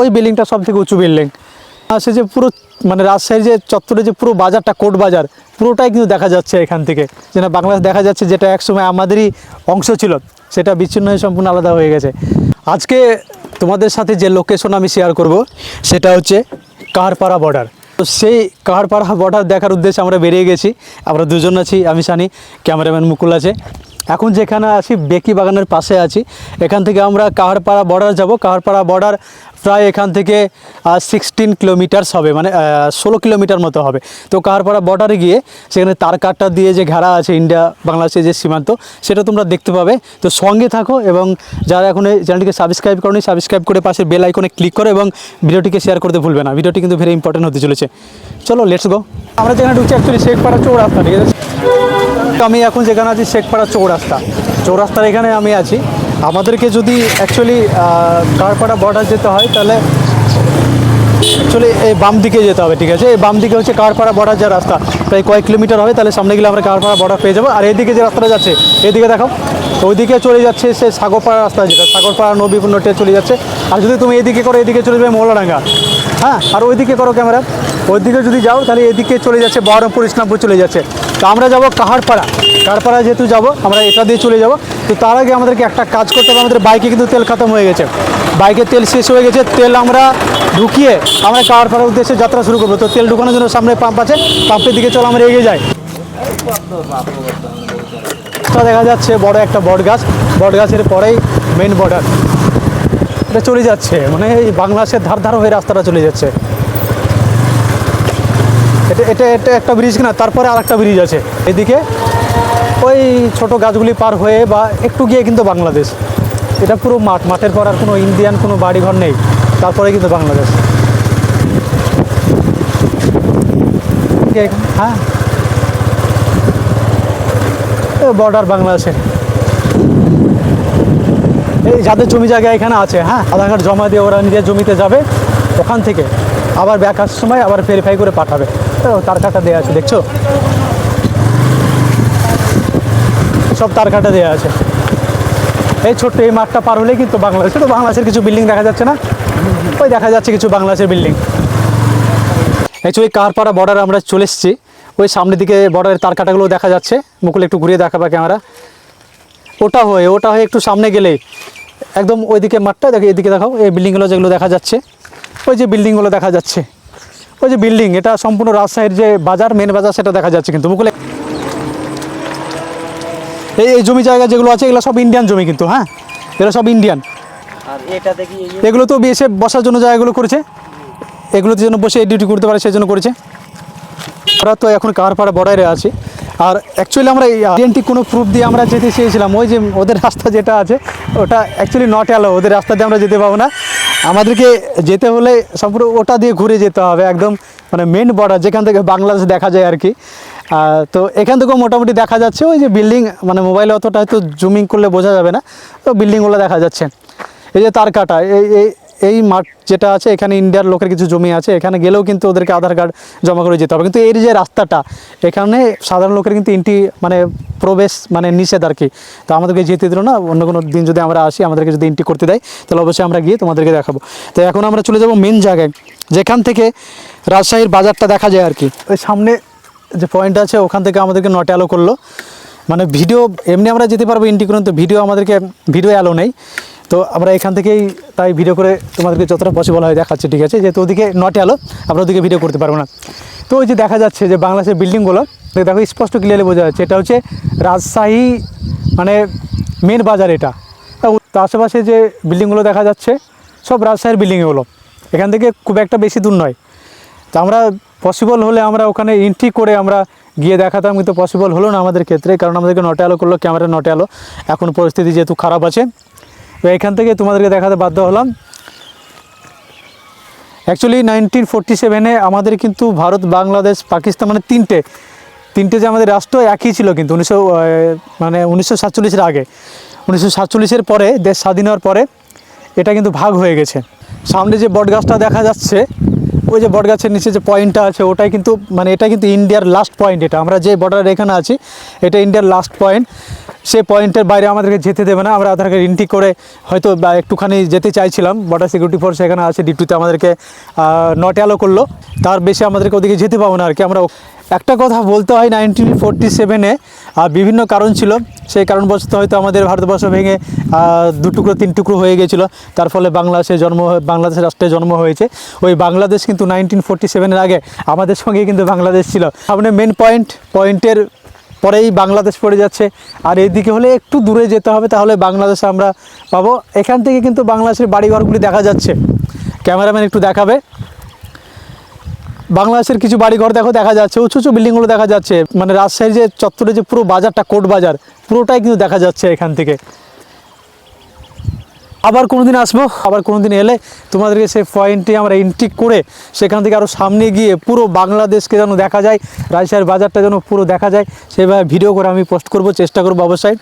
ওই বিল্ডিংটা সব থেকে উঁচু বিল্ডিং। আর সে যে পুরো মানে রাজশাহীর যে চত্বরে যে পুরো বাজারটা, কোট বাজার, পুরোটাই কিন্তু দেখা যাচ্ছে এখান থেকে। যেন বাংলাদেশ দেখা যাচ্ছে যেটা একসময় আমাদেরই অংশ ছিল, সেটা বিচ্ছিন্ন হয়ে সম্পূর্ণ আলাদা হয়ে গেছে। আজকে তোমাদের সাথে যে লোকেশন আমি শেয়ার করব, সেটা হচ্ছে কাহারপাড়া বর্ডার তো সেই কাহারপাড়া বর্ডার দেখার উদ্দেশ্যে আমরা বেরিয়ে গেছি। আমরা দুজন আছি, আমি জানি ক্যামেরাম্যান মুকুল আছে। এখন যেখানে আছি, বেকি বাগানের পাশে আছি। এখান থেকে আমরা কাহারপাড়া বর্ডার যাব। কাহারপাড়া বর্ডার প্রায় এখান থেকে সিক্সটিন কিলোমিটার্স হবে মানে ষোলো কিলোমিটার মতো হবে। তো কাহারপাড়া বর্ডারে গিয়ে সেখানে তার কাটটা দিয়ে যে ঘেরা আছে ইন্ডিয়া, বাংলাদেশের যে সীমান্ত, সেটা তোমরা দেখতে পাবে। তো সঙ্গে থাকো এবং যারা এখন এই চ্যানেলটিকে সাবস্ক্রাইব করনি সাবস্ক্রাইব করে পাশে বেল আইকনে ক্লিক করো এবং ভিডিওটিকে শেয়ার করতে ভুলবে না। ভিডিওটি কিন্তু ভেরি ইম্পর্টেন্ট হতে চলেছে। চলো লেটস গো আমরা যেখানে ঢুকছি অ্যাকচুয়ালি শেখপাড়া চৌরাস্তা, ঠিক আছে? তো আমি এখন যেখানে আছি শেখপাড়া চৌরাস্তা। চৌরাস্তার এখানে আমি আছি। আমাদেরকে যদি অ্যাকচুয়ালি কারপাড়া বর্ডার যেতে হয়, তাহলে অ্যাকচুয়ালি এই বাম দিকে যেতে হবে, ঠিক আছে? এই বাম দিকে হচ্ছে কারপাড়া বর্ডার যে রাস্তা, প্রায় কয়েক কিলোমিটার হবে, তাহলে সামনে গেলে আমরা কারপাড়া বর্ডার পেয়ে যাব। আর এদিকে যে রাস্তাটা যাচ্ছে, এদিকে দেখো, ওইদিকে চলে যাচ্ছে সে সাগরপাড়া রাস্তা যেটা, সাগরপাড়া নবীপুর নোটে চলে যাচ্ছে। আর যদি তুমি এদিকে করো, এদিকে চলে যাবে মোলাডাঙ্গা হ্যাঁ আর ওইদিকে করো ক্যামেরা। ওইদিকে যদি যাও, তাহলে এদিকে চলে যাচ্ছে, বহরমপুর, ইসলামপুর চলে যাচ্ছে। তো আমরা যাব কাহারপাড়া। কাহারপাড়া যেহেতু যাব, আমরা এটা দিয়ে চলে যাব। তো তার আগে আমাদেরকে একটা কাজ করতে হবে। আমাদের বাইকে কিন্তু তেল খতম হয়ে গেছে। বাইকে তেল শেষ হয়ে গেছে। তেল আমরা ঢুকিয়ে আমরা কাহারপাড়ার উদ্দেশ্যে যাত্রা শুরু করব। তো তেল ঢুকানোর জন্য সামনে পাম্প আছে। পাম্পের দিকে চলো, আমরা এগিয়ে যাই। দেখা যাচ্ছে বড় একটা বট গাছ বট গাছের পরেই মেন বর্ডার এটা চলে যাচ্ছে। মানে এই বাংলাদেশের ধার ধার হয়ে রাস্তাটা চলে যাচ্ছে। এটা এটা এটা একটা ব্রিজ না, তারপরে আর একটা ব্রিজ আছে। এদিকে ওই ছোট গাছগুলি পার হয়ে বা একটু গিয়ে কিন্তু বাংলাদেশ। এটা পুরো মাঠ, মাঠের পর আর কোনো ইন্ডিয়ান কোনো বাড়িঘর নেই। তারপরে কিন্তু বাংলাদেশ। হ্যাঁ। বর্ডার বাংলাদেশে এই যাদের জমি জায়গা এখানে আছে হ্যাঁ? আধার কার্ড জমা দিয়ে ওরা নিজের জমিতে যাবে, ওখান থেকে আবার ব্যাক আসার সময় আবার ভেরিফাই করে পাঠাবে। তার কাটা দেওয়া আছে, দেখছ? সব তার কাটা দেওয়া আছে। এই ছোট্ট এই মাঠটা পার হলেই কিন্তু বাংলাদেশ। তো বাংলাদেশের কিছু বিল্ডিং দেখা যাচ্ছে না? ওই দেখা যাচ্ছে কিছু বাংলাদেশের বিল্ডিং অ্যাকচুয়ালি কারপাড়া বর্ডার আমরা চলে এসেছি। ওই সামনের দিকে বর্ডারের তার কাটাগুলো দেখা যাচ্ছে। মুকুল একটু ঘুরিয়ে দেখাবা ক্যামেরা। ওটা হয়ে ওটা হয়ে একটু সামনে গেলেই। একদম ওইদিকে মাঠটা দেখো এদিকে দেখাও এই বিল্ডিংগুলো যেগুলো দেখা যাচ্ছে ওই যে বিল্ডিংগুলো দেখা যাচ্ছে। ওই যে বিল্ডিং এটা সম্পূর্ণ রাজশাহীর যে বাজার মেন বাজার সেটা দেখা যাচ্ছে কিন্তু মুকুলে। এই এই জমি জায়গা যেগুলো আছে এগুলো সব ইন্ডিয়ান জমি কিন্তু হ্যাঁ? এগুলো সব ইন্ডিয়ান আর এটা দেখি এই যে এগুলো তো এসে বসার জন্য জায়গাগুলো করেছে। এগুলোতে যেন বসে ডিউটি করতে পারে সেই জন্য করেছে। আমরা তো এখন কারপাড়া বর্ডারে আছি। আর অ্যাকচুয়ালি আমরা এই আইডেন্টি কোনো প্রুফ দিয়ে আমরা যেতে চেয়েছিলাম। ওই যে ওদের রাস্তা যেটা আছে, ওটা অ্যাকচুয়ালি নট অ্যালো ওদের রাস্তা দিয়ে আমরা যেতে পাবো না। আমাদেরকে যেতে হলে সম্পূর্ণ ওটা দিয়ে ঘুরে যেতে হবে একদম মানে মেন বর্ডার যেখান থেকে বাংলাদেশ দেখা যায় আর কি। তো এখান থেকেও মোটামুটি দেখা যাচ্ছে। ওই যে বিল্ডিং মানে মোবাইলে অতটা হয়তো জুমিং করলে বোঝা যাবে না। তো বিল্ডিংগুলো দেখা যাচ্ছে। এই যে তার কাটা এই এই মাঠ যেটা আছে, এখানে ইন্ডিয়ার লোকের কিছু জমি আছে, এখানে গেলেও কিন্তু ওদেরকে আধার কার্ড জমা করে যেতে হবে। কিন্তু এর যে রাস্তাটা, এখানে সাধারণ লোকের কিন্তু এন্ট্রি মানে প্রবেশ মানে নিষেধ আর কি। তো আমাদেরকে যেতে দিল না, অন্য কোনো দিন যদি আমরা আসি, আমাদেরকে যদি এন্ট্রি করতে দেয়, তাহলে অবশ্যই আমরা গিয়ে তোমাদেরকে দেখাবো। তো এখন আমরা চলে যাব মেন জায়গায়, যেখান থেকে রাজশাহীর বাজারটা দেখা যায় আর কি। ওই সামনে যে পয়েন্ট আছে, ওখান থেকে আমাদেরকে নট অ্যালো করল। মানে ভিডিও এমনি আমরা যেতে পারব এন্ট্রি করুন তো ভিডিও আমাদেরকে ভিডিও অ্যালো নেই। তো আমরা এখান থেকেই তাই ভিডিও করে তোমাদেরকে যতটা পসিবল হয় দেখাচ্ছি, ঠিক আছে? যেহেতু ওদিকে নটে আলো, আমরা ওদিকে ভিডিও করতে পারব না। তো ওই যে দেখা যাচ্ছে যে বাংলাদেশের বিল্ডিংগুলো দেখো স্পষ্ট ক্লিয়ারলি বোঝা যাচ্ছে। এটা হচ্ছে রাজশাহী মানে মেন বাজার এটা। তো আশেপাশে যে বিল্ডিংগুলো দেখা যাচ্ছে, সব রাজশাহীর বিল্ডিং এগুলো এখান থেকে খুব একটা বেশি দূর নয়। তো আমরা পসিবল হলে আমরা ওখানে এন্ট্রি করে আমরা গিয়ে দেখাতাম, কিন্তু পসিবল হলো না আমাদের ক্ষেত্রে, কারণ আমাদেরকে নটে আলো করল, ক্যামেরা নটে আলো। এখন পরিস্থিতি যেহেতু খারাপ আছে তো এখান থেকে তোমাদেরকে দেখাতে বাধ্য হলাম। অ্যাকচুয়ালি নাইনটিন ফোরটি সেভেনে আমাদের কিন্তু ভারত, বাংলাদেশ, পাকিস্তান মানে তিনটে। তিনটে যে আমাদের রাষ্ট্র একই ছিল কিন্তু, উনিশশো মানে উনিশশো সাতচল্লিশের আগে। উনিশশো সাতচল্লিশের পরে, দেশ স্বাধীন হওয়ার পরে এটা কিন্তু ভাগ হয়ে গেছে। সামনে যে বটগাছটা দেখা যাচ্ছে ওই যে বটগাছের নিচে যে পয়েন্টটা আছে, ওটাই কিন্তু মানে এটা কিন্তু ইন্ডিয়ার লাস্ট পয়েন্ট এটা। আমরা যে বর্ডার এখানে আছি, এটা ইন্ডিয়ার লাস্ট পয়েন্ট সে পয়েন্টের বাইরে আমাদেরকে যেতে দেবে না। আমরা আধার এন্ট্রি করে হয়তো একটুখানি যেতে চাইছিলাম। বর্ডার সিকিউরিটি ফোর্স এখানে আছে ডিটুতে আমাদেরকে নট অ্যালো করল। তার বেশি আমাদেরকে ওদিকে যেতে পাবো না আর কি। আমরা একটা কথা বলতে হয় নাইনটিন ফোরটি সেভেনে বিভিন্ন কারণ ছিল। সেই কারণবশত হয়তো আমাদের ভারতবর্ষ ভেঙে দু টুকরো, তিন টুকরো হয়ে গেছিল। তার ফলে বাংলাদেশে জন্ম হয়ে- বাংলাদেশ রাষ্ট্রে জন্ম হয়েছে। ওই বাংলাদেশ কিন্তু নাইনটিন ফোরটি সেভেনের আগে আমাদের সঙ্গে কিন্তু বাংলাদেশ ছিল। সামনে মেন পয়েন্ট পয়েন্টের পরেই বাংলাদেশ পড়ে যাচ্ছে। আর এইদিকে হলে একটু দূরে যেতে হবে, তাহলে বাংলাদেশে আমরা পাবো। এখান থেকে কিন্তু বাংলাদেশের বাড়িঘরগুলি দেখা যাচ্ছে। ক্যামেরাম্যান একটু দেখাবে। বাংলাদেশের কিছু বাড়িঘর দেখো, দেখা যাচ্ছে। উঁচু উঁচু বিল্ডিংগুলো দেখা যাচ্ছে। মানে রাজশাহীর যে চত্বরে যে পুরো বাজারটা, কোট বাজার, পুরোটাই কিন্তু দেখা যাচ্ছে এখান থেকে। আবার কোনোদিন আসব, আবার কোনোদিন এলে তোমাদেরকে সেই পয়েন্টে আমরা এন্ট্রি করে সেখান থেকে আরও সামনে গিয়ে পুরো বাংলাদেশকে যেন দেখা যায়, রাজশাহীর বাজারটা যেন পুরো দেখা যায়, সেভাবে ভিডিও করে আমি পোস্ট করব, চেষ্টা করব অবশ্যই।